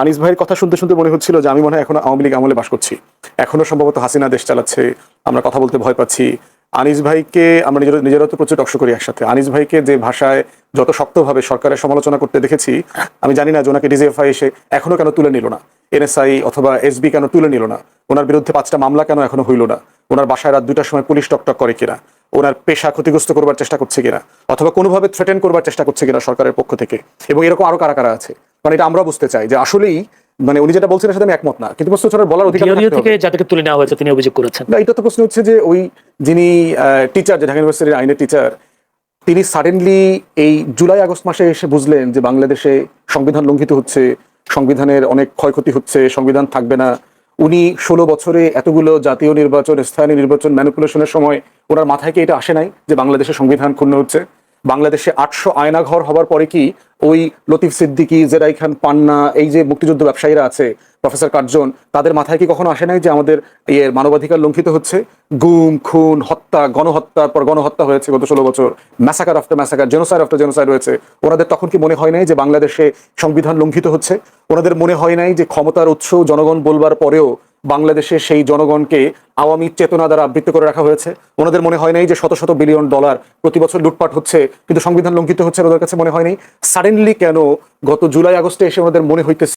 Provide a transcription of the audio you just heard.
আনিস ভাইয়ের কথা শুনতে শুনতে মনে হচ্ছিল যে আমি মনে হয় এখন আওয়ামী লীগ আমলে বাস করছি। এখনও সম্ভবত হাসিনা দেশ চালাচ্ছে, আমরা কথা বলতে ভয় পাচ্ছি। আনিস ভাইকে আমরা নিজের নিজেরা তো প্রচুর টকশো করি একসাথে। আনিস ভাইকে যে ভাষায় যত শক্তভাবে সরকারের সমালোচনা করতে দেখেছি, আমি জানি না যে ওনাকে ডিজিএফআই এসে এখনও কেন তুলে নিল না। এনএসআই অথবা এসবি কেন তুলে নিল না? ওনার বিরুদ্ধে পাঁচটা মামলা কেন এখনও হইল না? ওনার বাসায় রাত দুটার সময় পুলিশ টকটক করে কিনা? ওনার পেশা ক্ষতিগ্রস্ত করবার চেষ্টা করছে কিনা? অথবা কোনোভাবে থ্রেটেন করবার চেষ্টা করছে কিনা সরকারের পক্ষ থেকে? এবং এরকম আরও কারা কারা আছে? মানে এটা আমরা বুঝতে চাই যে আসলেই মানে উনি যেটা বলছেন সাথে আমি একমত না। কিন্তু প্রশ্ন হচ্ছে বলার অধিকার থেকে যাদেরকে তুলে নেওয়া হয়েছে তিনি অভিযোগ করেছেন। না এটা তো প্রশ্ন হচ্ছে যে ওই যিনি টিচার যে ঢাকা ইউনিভার্সিটির আইনের টিচার তিনি সাডেনলি এই জুলাই আগস্ট মাসে এসে বুঝলেন যে বাংলাদেশে সংবিধান লঙ্ঘিত হচ্ছে সংবিধানের অনেক ক্ষয়ক্ষতি হচ্ছে সংবিধান থাকবে না। উনি ষোলো বছরে এতগুলো জাতীয় নির্বাচন স্থানীয় নির্বাচন ম্যানিপুলেশনের সময় ওনার মাথায় কি এটা আসে নাই যে বাংলাদেশের সংবিধান ক্ষুণ্ণ হচ্ছে? বাংলাদেশে আটশো আয়নাঘর হবার পরে কি ওই লতিফ সিদ্দিকী, জেরাই খান পান্না, এই যে মুক্তিযুদ্ধ ব্যবসায়ীরা আছে, প্রফেসর কার্জন, তাদের মাথায় কি কখনো আসে নাই যে আমাদের ইয়ের মানবাধিকার লঙ্ঘিত হচ্ছে? গুম, খুন, হত্যা, গণহত্যার পর গণহত্যা হয়েছে গত ষোলো বছর। Massacre after massacre genocide after genocide হয়েছে ওনাদের তখন কি মনে হয় নাই যে বাংলাদেশে সংবিধান লঙ্ঘিত হচ্ছে? ওনাদের মনে হয় নাই যে ক্ষমতার উৎস জনগণ বলবার পরেও বাংলাদেশে সেই জনগণকে আওয়ামী চেতনা দ্বারা আবৃত্ত করে রাখা হয়েছে। ওনাদের মনে হয় নাই যে শত শত বিলিয়ন ডলার প্রতি বছর লুটপাট হচ্ছে, কিন্তু সংবিধান লঙ্ঘিত হচ্ছে ওদের কাছে মনে হয় নাই। সাডেনলি কেন গত জুলাই আগস্টে এসে ওনাদের মনে হইতেছে